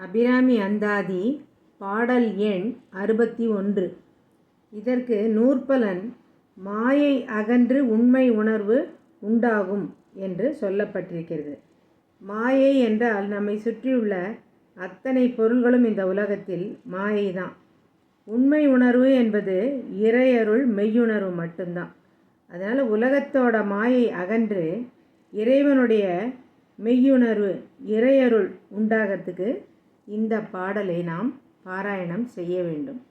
அபிராமி அந்தாதி பாடல் எண் அறுபத்தி ஒன்று. இதற்கு நூற்பலன் மாயை அகன்று உண்மை உணர்வு உண்டாகும் என்று சொல்லப்பட்டிருக்கிறது. மாயை என்றால் நம்மை சுற்றியுள்ள அத்தனை பொருள்களும் இந்த உலகத்தில் மாயை தான். உண்மை உணர்வு என்பது இறையருள் மெய்யுணர்வு மட்டும்தான். அதனால் உலகத்தோட மாயை அகன்று இறைவனுடைய மெய்யுணர்வு இறையருள் உண்டாகிறதுக்கு இந்த பாடலை நாம் பாராயணம் செய்ய வேண்டும்.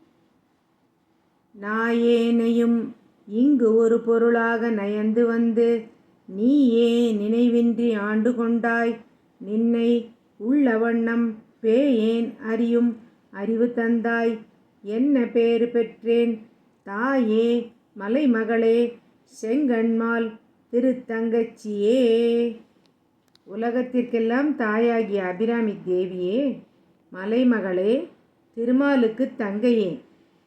நாயேனையும் இங்கு ஒரு பொருளாக நயந்து வந்து நீயே நினைவின்றி ஆண்டு கொண்டாய். நின்னை உள்ள வண்ணம் பேயேன் அறியும் அறிவு தந்தாய். என்ன பேறு பெற்றேன்? தாயே மலைமகளே செங்கண்மால் திருத்தங்கச்சியே. உலகத்திற்கெல்லாம் தாயாகிய அபிராமி தேவியே மலைமகளே திருமாலுக்கு தங்கையே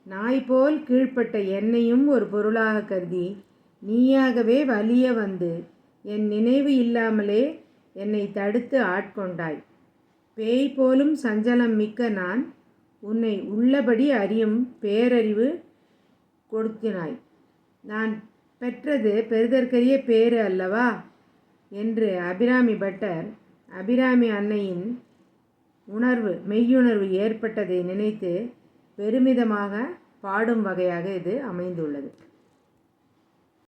நாய் போல் கீழ்ப்பட்ட என்னையும் ஒரு பொருளாக கருதி நீயாகவே வலிய வந்து என் நினைவு இல்லாமலே என்னை தடுத்து ஆட்கொண்டாய். பேய் போலும் சஞ்சலம் மிக்க நான் உன்னை உள்ளபடி அறியும் பேரறிவு கொடுத்தினாய். நான் பெற்றது பெறுதற்கரிய பேறு அல்லவா? என்று அபிராமி பட்டர் அபிராமி அன்னையின் உணர்வு மெய்யுணர்வு ஏற்பட்டதை நினைத்து பெருமிதமாக பாடும் வகையாக இது அமைந்துள்ளது.